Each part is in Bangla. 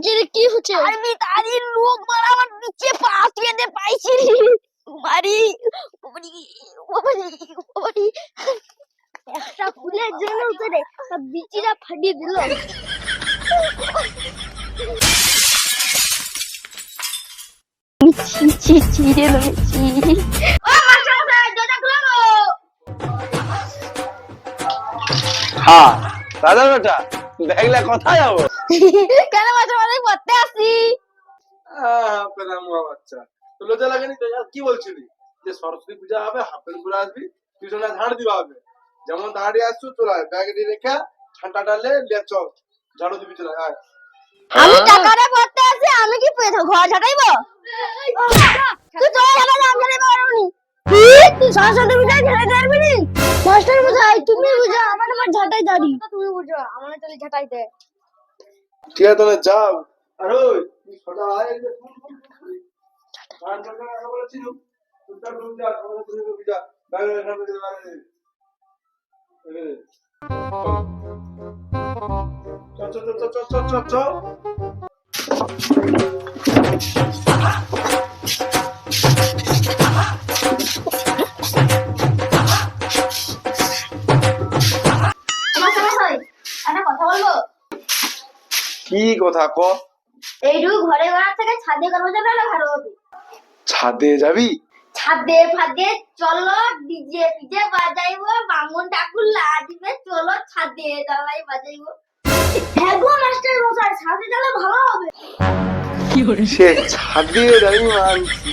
হচ্ছে রে কি হচ্ছে? আমি তারি লোক মারা আমার নিচে পা দে পাইছি মারি ওরি ওরি ওরি একটা ফুলের জন্য করে বিচিরা ফাটিয়ে দিল। ছি ছি ছি রে ছি ও মাস্টার দরজা খুলে। হ্যাঁ। দাদা বেটা দেখলে কোথায় যাব কেন মাস্টার মশাই পড়তে আসি পেলাম বাচ্চা তো লজ্জা লাগেনি তো কি বলছিলি যে সরস্বতী পূজা হবে হাফ প্যান্ট পরে আসবি টিউশনে ঝাড় দিবা হবে যেমন দাঁড়িয়ে আসছো চলে আয় ব্যাগ দিয়ে রেখা ঠান্ডা ডালে লে চল ঝাড়ু দিবি চলে আয় আমি টাকাটা পড়তে আসি আমি কি ঘর ঝাটাইবো তুই চল আমার নাম জানে কি? তুমি বুঝা আমার আমার ঝাঁটাই তুমি বুঝো আমার তাহলে ঝাঁটাই দে। ঠিক আছে কথা কি কথা ক? এইটুকু ঘরে ঘর থেকে ছাদে করব যাবে না ভালো হবে। ছাদে যাবি? ছাদে ফাদে চলো ডিজে ফিজে বাজাইবো বামুন ঠাকুর লাজবে চলো ছাদে জ্বালাই বাজাইবো। হ্যাঁ গো মাস্টার মশাই ছাদে গেলে ভালো হবে। সে ছাদে যাবি মানছি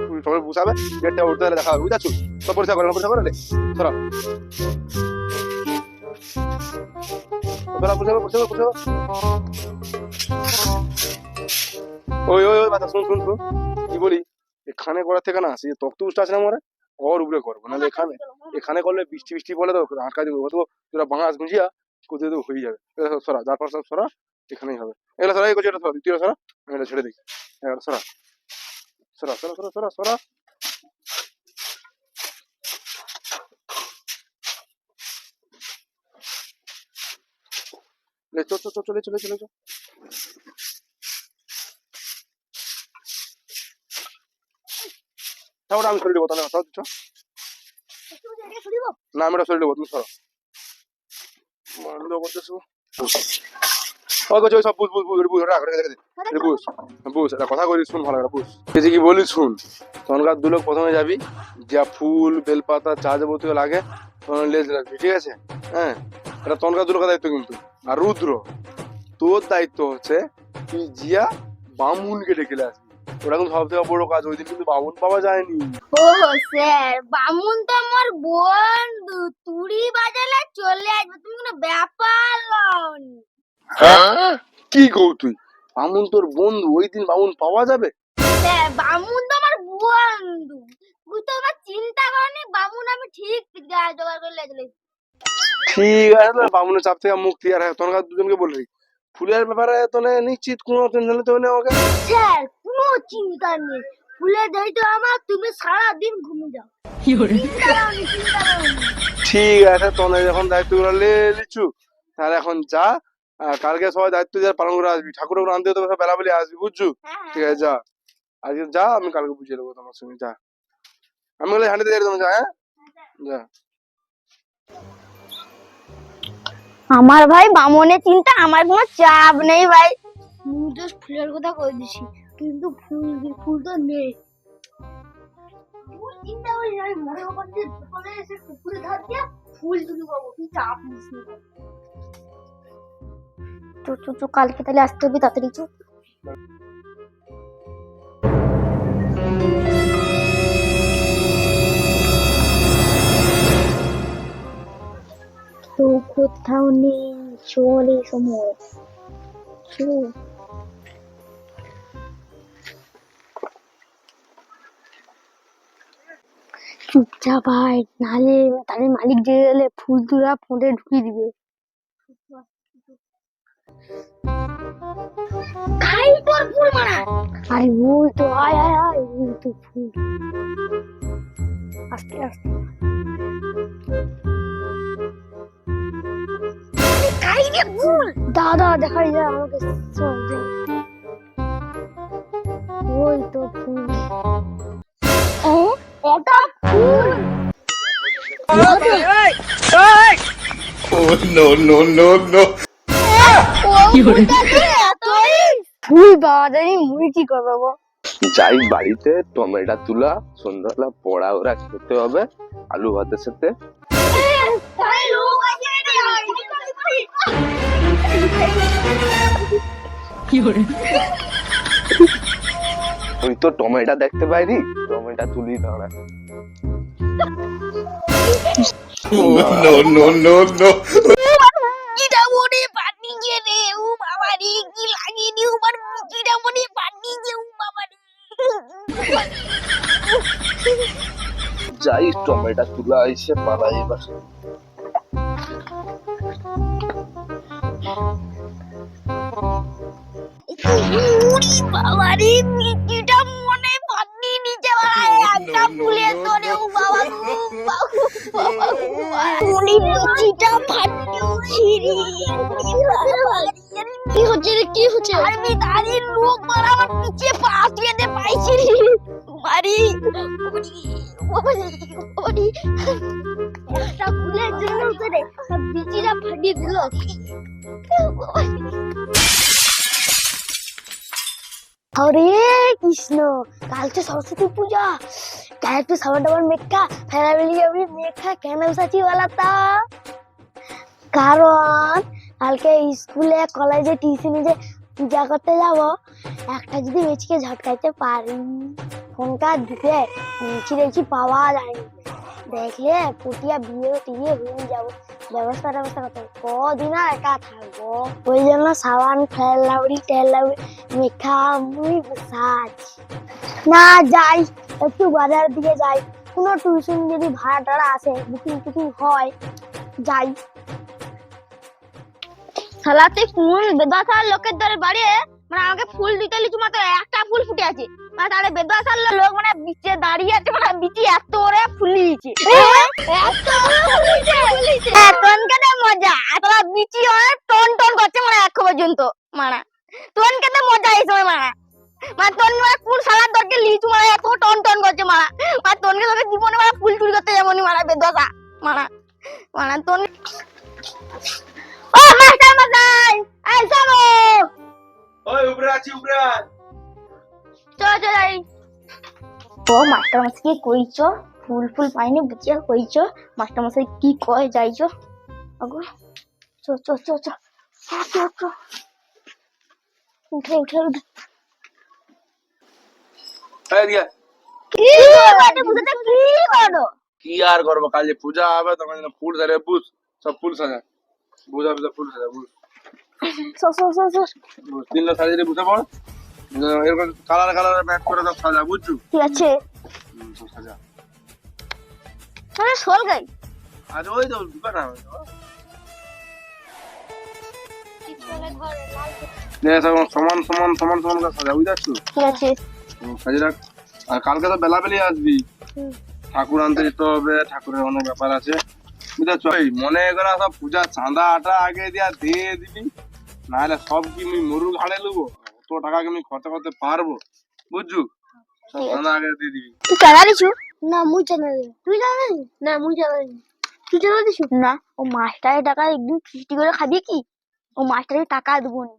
পরিষ্কার করে পরিষ্কার করে। ওই ওই ওই বাতা শুন শুন শুন। কি বলি? এখানে করার থেকে না সে তক্ত আছে না মরে ওর উপরে করব নাহলে এখানে এখানে করলে বৃষ্টি বৃষ্টি বলে তো আটকা দিব। অত তোরা বাঁশ গুঁজিয়া কোথায় তো হয়ে যাবে। সরা যার পাশে সরা এখানেই হবে। এগুলো সরা এই করছি এটা সরা দ্বিতীয় সরা আমি এটা ছেড়ে দিই। এগুলো সরা। सुनो सुनो सुनो सुनो सुनो ले चलो चलो चलो चलो चलो चलो ছাড়া আমি সরিয়ে দেবো তাহলে সরাও দিচ্ছ না আমি এটা সরিয়ে দেবো তুমি সরাও বন্ধ করতেছো সব বুঝ কথা শুন ভালো কি শুন প্রথমে যাবি ফুল, বেলপাতা লাগে লেজ ঠিক আছে? হ্যাঁ এটা দায়িত্ব কিন্তু আর রুদ্র তোর দায়িত্ব হচ্ছে তুই জিয়া বামুনকে ডেকে আসবি ওটা কিন্তু সব থেকে বড় কাজ ওই দিন কিন্তু বামুন পাওয়া যায়নি স্যার বামুন তো আমার বন্ধু তুড়ি বাজালে চলে আসবে তুমি কোনো ব্যাপার কি কৌ তুই? বামুন তোর বন্ধু ওই দিন বামুন পাওয়া যাবে? স্যার বামুন তো আমার বন্ধু। তুই তো আমার চিন্তা করনি বামুন আমি ঠিক গা- জোগাড় করে লেগে ঠিক আছে তো বামুনের চাপ থেকে মুক্তি আর হ্যাঁ তখনকার দুজনকে বলবি ফুলের ব্যাপারে তো নিশ্চিত কোনো টেনশন নিতে হবে না আমাকে। স্যার কোনো চিন্তা নেই। ফুলে দেই তো আমার তুমি সারা দিন ঘুমিয়ে যাও। চিন্তা করনি চিন্তা ঠিক আছে তোনে যখন দায়িত্বগুলো লে লিচু তাহলে এখন যা কালকে সবাই দায়িত্ব দিয়ে পালন করে আসবি। ঠাকুর ঠাকুর আনতে হবে সব বেলাবেলি আসবি বুঝছু? হ্যাঁ ঠিক আছে যা। আজকে যা আমি কালকে বুঝিয়ে দেবো তোমার সঙ্গে যা। আমি বলে হাঁটতে দিয়ে তোমার যা হ্যাঁ? যা। আমার ভাই বামনের চিন্তা আমার কোনো চাপ নেই ভাই। মুই তো ফুলের কথা কই দিছি কিন্তু ফুল ফুল তো নেই। চিন্তা করিস না, আমি মনে করছি এসে পুকুরে ধার দিয়া ফুল তুলি পাবো তুই চাপ নিস তো তো তো, কালকে তাহলে আসতে হবে তাড়াতাড়ি তো তো, কোথাও নেই, চলে সময়। চুপচাপ আয়, নাহলে তাহলে মালিক জেগে গেলে ফুল তোরা ফোনে ঢুকিয়ে দিবে। খাই তোর ফুল মারা। আরে ওই তো আয় আয় আয় ওই তো ফুল। আস্তে আস্তে। খাই রে ফুল। দাদা দেখাই যায় আমাকে চল দে। ওই তো ফুল। ও এটা ফুল? Oh no no no no! ফুল পাওয়া যায়নি মুড়ি কি করব? যাই বাড়িতে টমেটো তুলা সন্ধ্যাবেলা পড়া ওরা খেতে হবে আলু ভাতের সাথে তাই তো টমেটো দেখতে পাইনি টমেটো তুলি দাঁড়া no no no no! যাই, টমেটো তুলা এসে পালা এবার। উড়ি বাবা রে কিটা মনে পানি নিচে বাড়ায়, একটা ফুলে তোরে ও বাবা উনি নিচিটা ফাটি ছিড়ি কি হচ্ছে রে, কি হচ্ছে? আমি দাঁড়িয়ে লোক মারা আমার নিচে পা দিয়ে পাইছি রে। মারি উড়ি বাবারি বাবারি একটা ফুলের জন্য তো রে ফাটিয়ে দিল। হরে কৃষ্ণ, কাল তো সরস্বতী পূজা। কাল একটু সাবার ডাবার মেঘা বেরিয়ে যাবি মেঘা কেন সাচি বলাতা কারণ, কালকে স্কুলে, কলেজে, টিউশনে যে পূজা করতে যাব, একটা যদি মেচিকে ঝটকাইতে পারি, ফোনটা ঢুকে নিচে দেখি পাওয়া যায়নি দেখলে পুটিয়া বিয়ে টিয়ে হয়ে যাব। ব্যবস্থা ব্যবস্থা করতে কদিন আর একা থাকব? ওই জন্য সাবান ফেল লাউড়ি তেল লাউড়ি মেখা মুই সাজ। না, যাই, একটু বাজার দিকে যাই। কোনো টিউশন যদি ভাড়া টাড়া আসে বুকিং টুকিং হয়, যাই। শালাতে ফুল বেদাসার লোকের ধরে বাড়িয়ে মানে আমাকে ফুল দিতে লিচু মাত্র একটা ফুল ফুটে আছে। মানে তাহলে বেদাসার লোক মানে বিচে দাঁড়িয়ে আছে মানে বিচি এত ওরে ফুলিয়েছে এখন কেন মজা। এতটা বিচি অনেক টন টন করছে মানে এক পর্যন্ত মানা। তোন কেন মজা এই সময় মানা। মানে তোন মানে কোন শালার দরকে ও মাস্টার কইছ? ফুল ফুল পাইনি বুঝিয়া কইছ? মাস্টার মশাই কি কয় যাইছ আগো চো চ চ চ চ চ চ। উঠে উঠে উঠে। এই দিয়া, কি করো? কি করো? কি আর করব? কাল পূজা হবে ফুল সাজে বুঝ? সব ফুল সাজা। বুঝা বুঝা ফুল সাজা বুঝ। চ চ চ চ। তিনটা সাজিয়ে বুঝে পড় এরকম কালার কালার ম্যাচ করে সব সাজা বুঝছু? ঠিক আছে। সাজা। গাই। ওই তো সব সমান সমান সমান সমান করে সাজা বুঝতে পারছ? সাজিয়ে রাখ। আর কালকে তো বেলা বেলি আসবি। ঠাকুর আনতে যেতে হবে ঠাকুরের অনেক ব্যাপার আছে। বুঝতে পারছ? এই মনে করা সব পূজা চাঁদা আটা আগে দিয়া দিয়ে দিবি। নাহলে সব কি আমি মরু ঘাড়ে নেব অত টাকা কি আমি খরচা করতে পারব? বুঝছু? আগে দিয়ে দিবি। তুই চালা দিছু? না মুই জানা নেই তুই জানিস না মুই জানা নেই তুই জানা দিস না। ও মাস্টারের টাকা একদিন ফিস্টি করে খাবি কি? ও মাস্টারের টাকা দেবো না।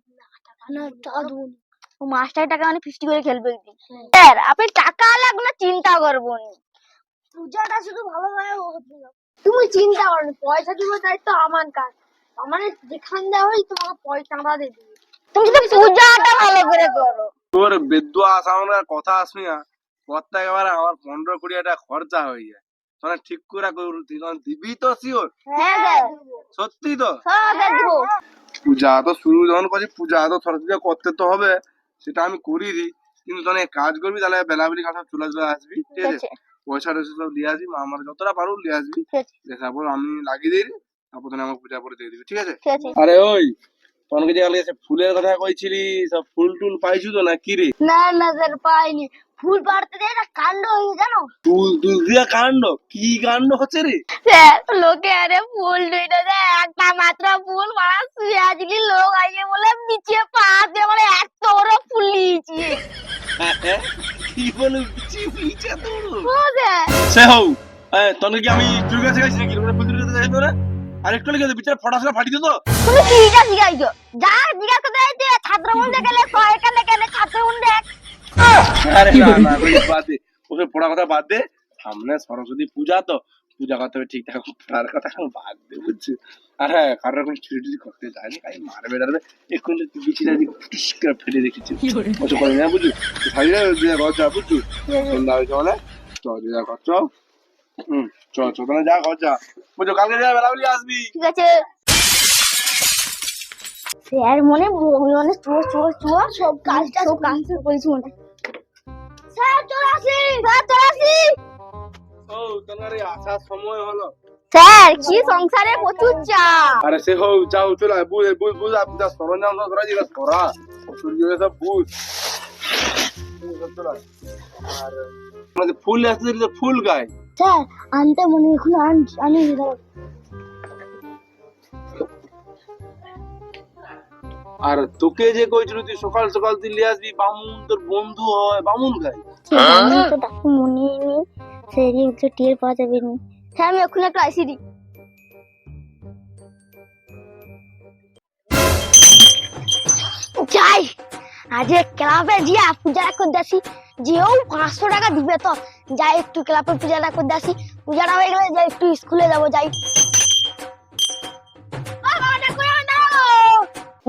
টাকা দেবো ও মাস্টারের টাকা মানে ফিস্টি করে খেলবে একদিন। স্যার আপনি টাকা লাগবে না চিন্তা করব নি। পূজাটা শুধু ভালোভাবে হচ্ছে না। তুমি চিন্তা করো না, পয়সা দিব দায়িত্ব আমার কাজ। আমার যেখান দেওয়া হয় তোমাকে পয়সা আমরা দিয়ে দিবি। তুমি শুধু পূজাটা ভালো করে করো। তোর বেদুয়া সামনের কথা আসবি না। পরটা একেবারে আমার পনেরো কুড়ি একটা খরচা হয়ে যায়। তখন ঠিক করে দিবি তো শিওর হ্যাঁ সত্যি তো? হ্যাঁ পূজা তো শুরু যখন করছি পূজা তো সরস্বতী করতে তো হবে সেটা আমি করি দিই। কিন্তু তখন এই কাজ করবি তাহলে বেলাবেলি কাছে চলে চলে আসবি ঠিক আছে? পয়সা টয়সা সব দিয়ে আসবি আমার যতটা পারো দিয়ে আসবি। তারপর আমি লাগিয়ে দিই তারপর তুমি আমাকে পূজা করে দিয়ে দিবি ঠিক আছে। আরে ওই তনকে যে কালকে ফুলের কথা কইছিলি সব ফুল টুল পাইছু তো না কি রে? না না স্যার পাইনি। ফুল পাড়তে দিয়ে না কাণ্ড হয়ে জানো? তুল তুল দিয়া কাণ্ড? কি কাণ্ড হচ্ছে রে? স্যার লোকে আরে ফুল দুইটা দেয় একটা মাত্র ফুল মারা শুয়ে আজলি লোক আইয়ে বলে নিচে পা দিয়ে মানে এত বড় ফুল নিয়েছি। কি বলে বিচি? ও স্যার সে হও তনকে আমি কাছে গেছি নাকি? ফুল তুলতে যাই তোরা আর একটু লেগে বিচার ফটাসরা ফাটি দিত তুমি শিখাইছো যা জিজ্ঞাসা করতে যাইতে ছাত্র বলতে গেলে সহায় কেন কেন ছাত্র বলতে? আরে না না বাদ দে ওকে পড়া কথা বাদ দে। সামনে সরস্বতী পূজা তো পূজা করতে হবে ঠিকঠাক পড়ার কথা বাদ দে বুঝছিস? আর হ্যাঁ কারোর এখন চুরি টুরি করতে যায়নি কাই মারবে টারবে এখন তুই বিচিটা দিয়ে টিস করে ফেলে রেখেছিস। ওসব করে না বুঝু সাইডে দিয়ে ঘর যা বুঝু সন্ধ্যা হয়েছে মানে চ যা ঘর হুম। চ চ তাহলে যা ঘর যা। বুঝো কালকে যা বেলা বলি আসবি। ঠিক আছে। স্যার মনে মনে চুয়া চুয়া চুয়া সব কাজটা সব কাজ করেছি মনে স্যার চলে আসি স্যার চলে আসি। ও তোমার আসার সময় হলো। স্যার কি সংসারে প্রচুর আরে সে হোক যাও চলে বুঝ বুঝ বুঝ আপনি যা সরঞ্জাম সব করা যেটা সরা সূর্য সব বুঝ। আর আমাদের ফুল আসতে ফুল গায়। স্যার আনতে মনে এখন আন আনি দাঁড়াও। আর তোকে যে কইছিল তুই সকাল সকাল তুই লিয়ে আসবি বামুন তোর বন্ধু হয় বামুন গায় তো মনে নেই। সেদিন তো টের পাওয়া যাবে না। হ্যাঁ আমি এখন একটু আইসি দি। যাই আজকে ক্লাবে গিয়া পূজাটা করে আসি। যেও পাঁচশো টাকা দিবে তো। যাই একটু ক্লাবে পূজাটা করে আসি। পূজাটা হয়ে গেলে যাই একটু স্কুলে যাব যাই।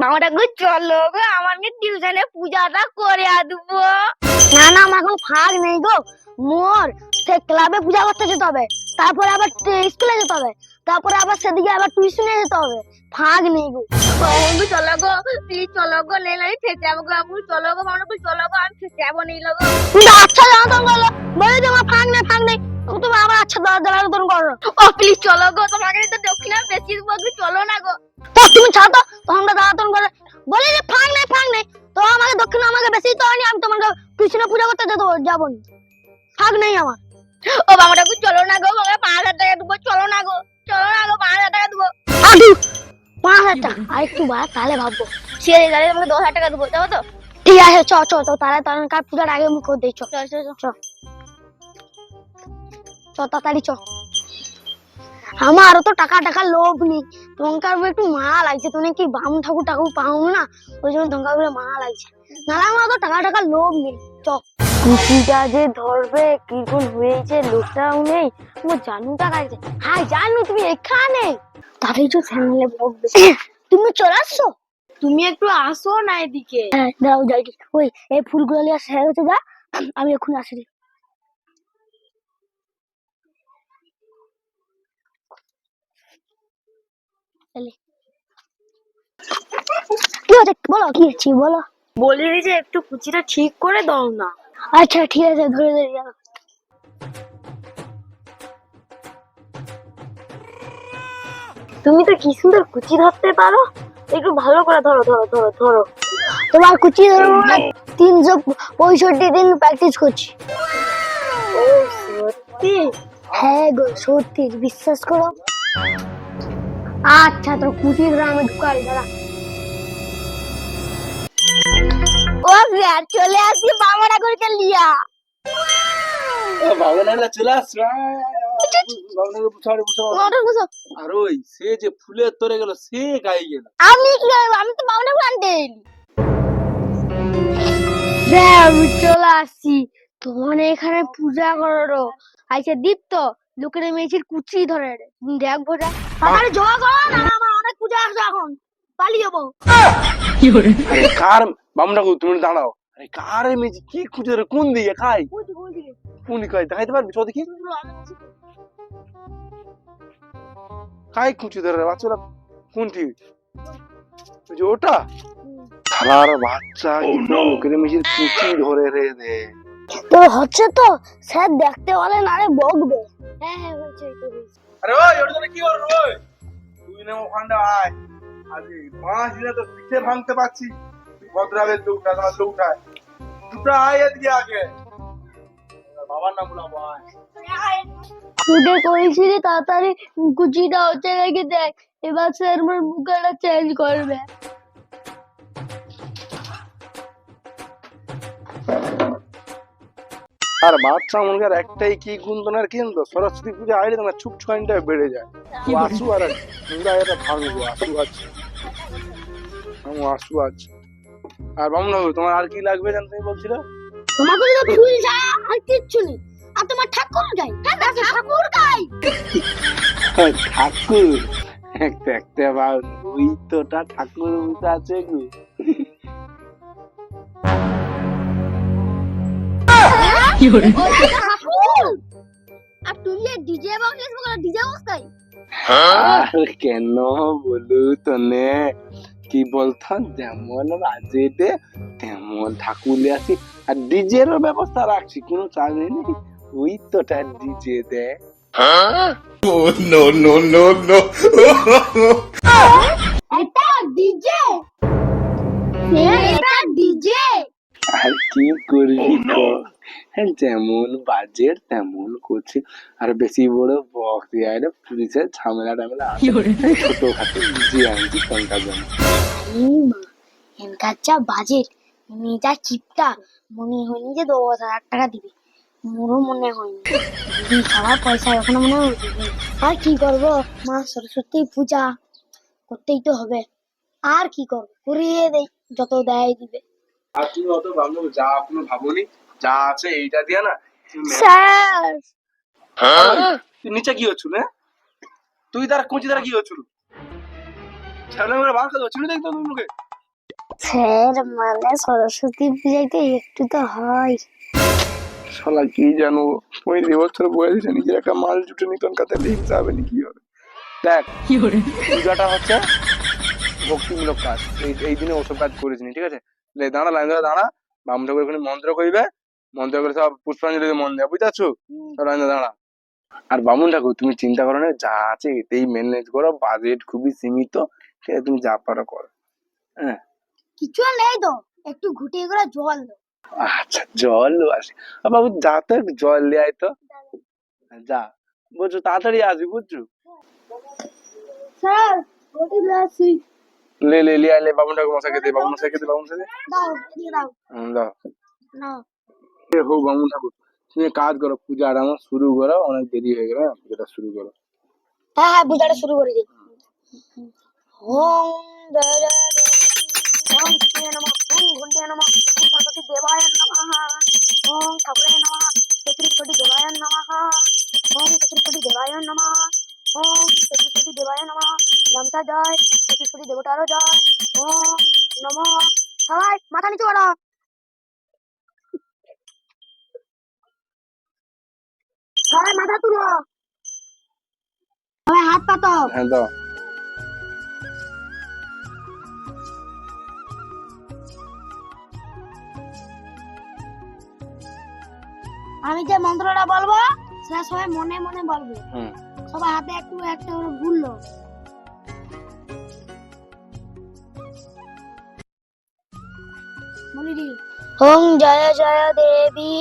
মামাটা গো চলো গো আমার মেয়ে টিউশনে পূজাটা করে আসব না না আমার এখন ফাঁক নেই গো। মোর সে ক্লাবে পূজা করতে যেতে হবে। তারপরে আবার স্কুলে যেতে হবে। তারপরে আবার সেদিকে আবার টিউশনে যেতে হবে। ফাঁক নেই গো। বন্ধু চলো গো প্লিজ চলো গো নেই আমি ফেসে যাব গো আপু চলো গো মামা চলো গো আমি ফেসে যাব নেই গো। কিন্তু আচ্ছা জানো তো বলো বলে যে আমার ফাঁক নেই ফাঁক নেই। তুমি আবার আচ্ছা দাদা দাদা তোর করো ও প্লিজ চলো গো তোমাকে তো দক্ষিণা বেশি দেবো চলো না গো। তো তুমি ছাড়ো তো তো দাদা তোর করে বলে যে ফাঁক নেই ফাঁক নেই। তো আমাকে দক্ষিণ আমাকে বেশি তো হয়নি আমি তোমাকে টিউশনে পূজা করতে যেতে যাব নি। ফাঁক নেই আমার। ও গো চলো না গো মামা পাঁচ হাজার টাকা দেবো চলো না গো। চলো না গো পাঁচ টাকা। দেবো পাঁচ হাজার আর একটু বাড়া, তাহলে ভাববো। তাহলে তোমাকে দশ হাজার টাকা দেবো যাব তো? ঠিক আছে, চ চ চ, তাহলে পূজার আগে মুখ করে দিই চ চল চল। চ। তাড়াতাড়ি চ। আমারও তো টাকা টাকা লোভ নেই। তোমার একটু মায়া লাগছে তুমি কি বাম ঠাকুর ঠাকুর পাও না ওই জন্য তোমার মায়া লাগছে। নাহলে আমার তো টাকা টাকা লোভ নেই। চ। কুচিটা যে ধরবে কীরকম হয়েছে লোকটাও নেই। তোমার জানু টাকা আছে হ্যাঁ জানু তুমি এখানে? তাহলে তো চ্যানেলে বকবে তুমি চলে আসছো? তুমি একটু আসো না এদিকে। হ্যাঁ দাঁড়াও যাই ওই এই ফুলগুলো নিয়ে শেষ হচ্ছে যা। আমি এখন আসি। কি হচ্ছে বলো কি হচ্ছে বলো। বলি যে একটু কুচিটা ঠিক করে দাও না। আচ্ছা ঠিক আছে ধরে ধরে যাও। তুমি তো কি সুন্দর কুচি ধরতে পারো? একটু ভালো করে ধরো ধরো ধরো ধরো। তোমার কুচি ধরো তিনশো পঁয়ষট্টি দিন প্র্যাকটিস করছি। ও সত্যি? হ্যাঁ গো সত্যি বিশ্বাস করো। আচ্ছা তোর কুচি ধরে আমি ঢুকাই দাঁড়া। ও চলে আসি বাবাটা করে লিয়া ভাবনা চলে আসছে আর ওই সে যে ফুলের তরে গেল সে গায়ে গেল। আমি কি আমি তো বাবাটা আনতে আমি চলে আসছি। তোমার এখানে পূজা করো। আইসে দীপ্ত লোকের মেয়েছির কুচি ধরে দেখ তাড়াতাড়ি জমা করো না আমার অনেক পূজা আসছে এখন। পালিয়ে যাব। কার বামনা তুমি দাঁড়াও। আরে কার মেজি কি খুঁজে রে? কোন দিকে? খাই কোন দিকে খাই দেখাইতে পারবি? চ দেখি। কাই খুঁজে ধরে রে? বাচ্চারা কোনটি ওই যে ওটা? বাচ্চা লোকের মেজির কুচি ধরে রে দে তো হচ্ছে তো স্যার দেখতে বলে নারে বকবে। হ্যাঁ হ্যাঁ হয়েছে। আরে ওই ওটা কি করব ওই? তুই না ওখানটা আয়। আজ পাঁচ দিনে তো পিঠে ভাঙতে পারছি ভদ্রাবের লোকটা তোমার লোকটা দুটো আয় এদিকে আগে। বাবার নাম বলাবো আয় উঠে করেছিলি তাড়াতাড়ি কুচিটা হচ্ছে রেখে দেখ এবার স্যার আমার মুখটা চেঞ্জ করবে। আর বাচ্চা মনকার একটাই কি গুণ তোমার কেন্দ্র? সরস্বতী পূজা আইলে তোমার ছুপ ছুয়ানটা বেড়ে যায়। আসু আর মুগা এটা ভাঙবো আসু আছে। আসু আছে। আর বামন বাবু তোমার আর কি লাগবে জান তুমি বলছিল? তোমাকে যদি ফুল যায় আর কিচ্ছু নেই। আর তোমার ঠাকুর গাই হ্যাঁ ঠাকুর? গাই। ঠাকুর। দেখতে পাও ওই তোটা ঠাকুর আছে গো। ঠাকুর। আর তুমি ডিজে বক্স ডিজে বক্স কেন বলু তনে? কি বলতাম যেমন বাজেটে তেমন ঠাকুর আসি। আর ডিজেরও ব্যবস্থা রাখছি কোনো চাল নেই ওই তোটা ডিজে দে। Oh, no. এটা ডিজে। এটা ডিজে আর কি করবি কর? হ্যাঁ, যেমন বাজেট তেমন করছি। আর বেশি বড় বক্স দিয়ে আইলে পুলিশের ঝামেলা টামেলা আছে। এই ছোট খাটো ডিজে আনছি এনকার যা বাজেট মেয়েটা চিপটা মনে হয়নি যে দশ হাজার টাকা দিবে। মোরও মনে হয়নি। দিদি সবার পয়সা এখনও মনে হয় আর কি করব? মা সরস্বতী পূজা করতেই তো হবে। আর কি করব? করিয়ে দেই যত দেয় দিবে। আর তুমি অত ভাবলো যা কোনো ভাবনি? যা আছে এইটা দিয়ে না? স্যার। তুই নিচে কি হচ্ছু না তুই তার কুচি দ্বারা কি হচ্ছু? সামনে করে বার খাওয়া ছিল দেখতো তুমি মুখে স্যার মানে সরস্বতী পূজাতে একটু তো হয়। শালা কি জানো পঁয়ত্রিশ বছর বয়সে নিজের একটা মাল জুটে নিতন কাতে হিংসা হবে কি হবে? দেখ কি পূজাটা হচ্ছে ভক্তিমূলক কাজ। এই এই দিনে ওসব কাজ করিস নি ঠিক আছে? লে, দাঁড়া লাইন ধরে দাঁড়া। বাম ঠাকুর ওখানে মন্ত্র করিবে মন্ত্র করে সব পুষ্পাঞ্জলি মন দেয় বুঝতে পারছ দাঁড়া। আর বামুন ঠাকুর তুমি চিন্তা করো না যা আছে এতেই ম্যানেজ করো বাজেট খুবই সীমিত ঠিক তুমি যা পারো করো। হ্যাঁ। কিছু নেই তো একটু ঘুটিয়ে করে জল আচ্ছা জল আসে। বাবু যা তো জল দিয়ে আয় তো। যা। বুঝছ তাড়াতাড়ি আসবি বুঝছ? স্যার ঘটি আসি। লে লে লে আয়, লে বাবুন ঠাকুর মশাইকে দে বাবুন মশাইকে দে বাবুন মশাইকে দাও দাও। দাও। হোক বামুন ঠাকুর তুমি এক কাজ করো পূজাটা আমার শুরু করো অনেক দেরি হয়ে গেল হ্যাঁ, পূজাটা শুরু করো হ্যাঁ হ্যাঁ পূজাটা শুরু করে দিই ওম জয় জয় দেবী ওম কৃষ্ণে নমঃ ওম ঘন্টে নমঃ ওম সরস্বতী দেবায় নমঃ ওম ঠাকুরে নমঃ চতুর্থটি দেবায় নমঃ ওম চতুর্থটি দেবায় নমঃ ওম চতুর্থটি দেবায় নমঃ নামটা জয় চতুর্থটি দেবতারও জয় ওম নমঃ সবাই মাথা নিচু করো সবাই মাথা তুলো। সবাই হাত পাতো হ্যাঁ দাও। আমি যে মন্ত্রটা বলব সেটা সবাই মনে মনে বলবে। সবাই হাতে একটু একটা করে ঘুরলো ওম জয় জয় দেবী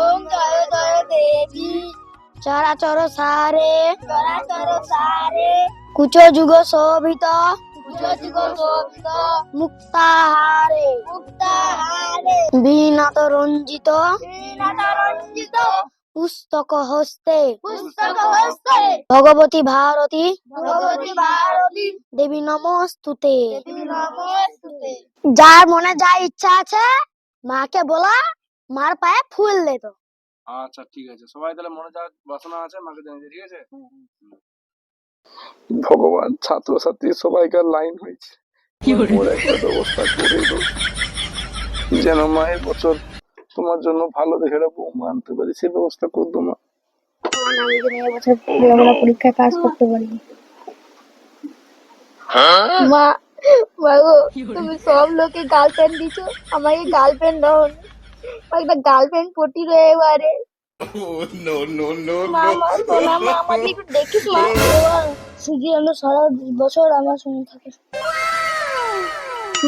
ওম জয় জয় দেবী। চরাচর সারে চরাচর সারে। কুচ যুগ শোভিত মুক্তাহারে মুক্তাহারে বিনাত রঞ্জিত বিনাত রঞ্জিত। পুস্তক হস্তে। পুস্তক হস্তে। ভগবতী ভারতী। ভগবতী ভারতী। দেবী নমস্তুতে। দেবী নমস্তুতে। যার মনে যা ইচ্ছা আছে মাকে বলা মার পায়ে ফুল দে তো। আচ্ছা ঠিক আছে। সবাই তাহলে মনে যা বাসনা আছে মাকে জানিয়ে ঠিক আছে? ভগবান ছাত্রছাত্রী সবাইকার লাইন হয়েছে। ওর একটা ব্যবস্থা করে দাও যেন মায়ের বছর তোমার জন্য ভালো দেখে একটা বৌমা আনতে পারি সে ব্যবস্থা মা। এবছর লেখাপড়া পরীক্ষায় পাস করতে পারি। মা মা তুমি সব লোকে গার্লফ্রেন্ড দিছো আমাকে গার্লফ্রেন্ড দাও। একটা গার্লফ্রেন্ড পটি রয়ে এবারে no, no, no, মামা সোনা মা আমাকে একটু দেখিস মা সুজি আমরা সারা বছর আমার সঙ্গে থাকে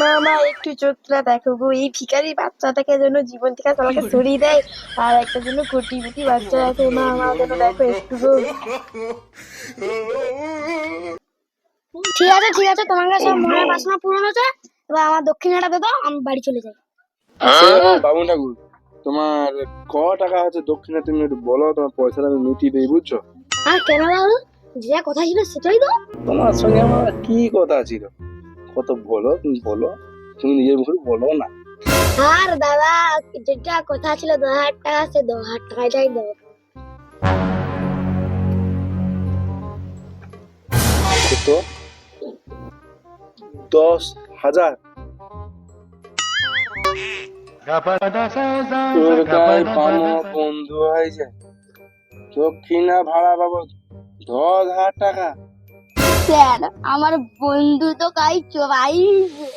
মামা একটু চোখটা দেখো গো এই ভিখারি বাচ্চাটাকে যেন জীবন থেকে তোমাকে সরিয়ে দেয় আর একটা জন্য কোটি কোটি বাচ্চা আছে মা আমার যেন দেখো একটু গো ঠিক আছে ঠিক আছে তোমার কাছে সব মনের বাসনা পূরণ হচ্ছে এবার আমার দক্ষিণাটা দেবো আমি বাড়ি চলে যাই বাবু ঠাকুর তোমার ক টাকা হচ্ছে দক্ষিণে তুমি একটু বলো তোমার পয়সাটা আমি মিটিয়ে দেই বুঝছ? আর কেন বাবু? যে কথা ছিল সেটাই তো। তোমার সঙ্গে আমার কি কথা ছিল? কত বলো তুমি বলো। তুমি নিজের মুখে বলো না। আর দাদা যেটা কথা ছিল দশ হাজার টাকা সে দশ হাজার টাকাটাই দেবো। কত? দশ হাজার? তোর গায়ে পানো বন্ধু হয়েছে দক্ষিণা ভাড়া বাবদ দশ হাজার টাকা। স্যার আমার বন্ধু তো কাই চোরাইছে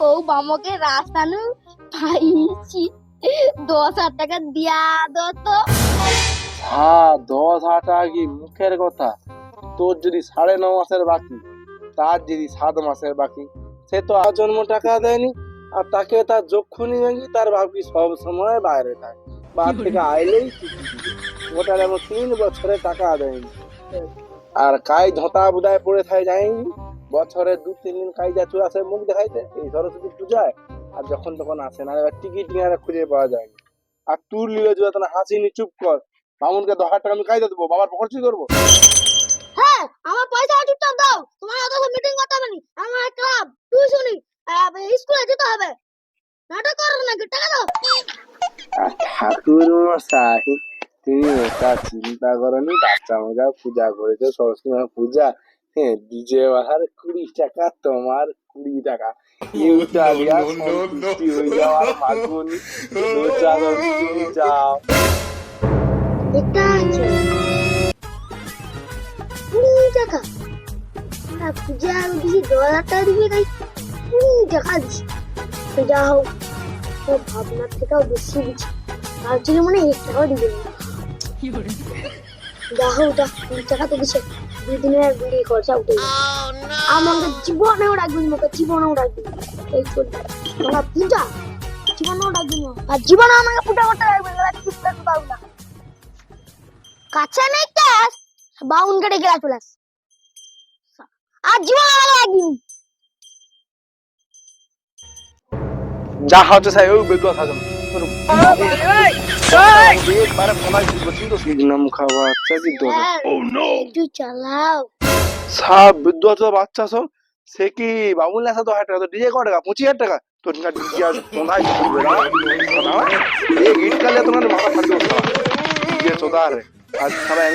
ও মামাকে রাস্তানো পাইছি। দশ হাজার টাকা দিয়া দো তো। হ্যাঁ দশ হাজার টাকা কি মুখের কথা? তোর যদি সাড়ে ন মাসের বাকি তার যদি সাত মাসের বাকি সে তো আজন্ম টাকা দেয়নি। আর তাকে তার যক্ষুনি ভাঙি তার ভাবি সব সময় বাইরে থাকে। বাদ থেকে আইলেই। ওটার এমন তিন বছরে টাকা দেয়নি। আর কাই ধতা বুদায় পড়ে থাকে যায়নি বছরে দু তিন দিন কাই যা চলে আসে মুখ দেখাইতে এই সরস্বতী পূজায়। আর যখন তখন আসে না এবার টিকিট নিয়ে খুঁজে পাওয়া যায়নি। আর তুর লিলে যদি তখন হাসিনি চুপ কর। মামুনকে দশ হাজার টাকা আমি কাইতে দেবো বাবার পকড় চুরি করব? হ্যাঁ আমার পয়সা চুপচাপ দাও। তোমার অত মিটিং করতে হবে না। আমার ক্লাব টিউশনি স্কুলে যেতে হবে। নাটক করো নাকি? টাকা দাও। ঠাকুর মশাই তুমি ওটা চিন্তা করনি? বাচ্চা মজা পূজা করেছ সরস্বতী মা পূজা। হ্যাঁ ডিজে বাহার কুড়ি টাকা তোমার কুড়ি টাকা। no. সন্তুষ্টি হয়ে যাওয়ার মাগুনি। যাও। এটা আছে। কুড়ি টাকা। পূজা দিছি দশ হাজার টাকা দিবি তো যা হোক ভাবনার থেকেও বেশি জন্য মনে এক দিবে যা হোক, যা টাকা তো দিনের বিড়ি খরচা উঠে আমাকে জীবনেও রাখবি না জীবনেও রাখবি না। এই চলবে তোমরা পূজা জীবনেও রাখবি না। আর জীবনে আমাকে পূজা করতে রাখবে না কিছু করতে না। কাছে নেই ক্যাশ গেলা চলে আর জীবন আমাকে রাখবি দরকার স্যার, একটু চালাও। সব বিদ্যুৎ বাচ্চা সব। সে কি বাবুল আসা তো হাজার টাকা? তো ডিজে ক টাকা? পঁচিশ হাজার টাকা? কালে তোমার মাথা ফাটবে আর সবাই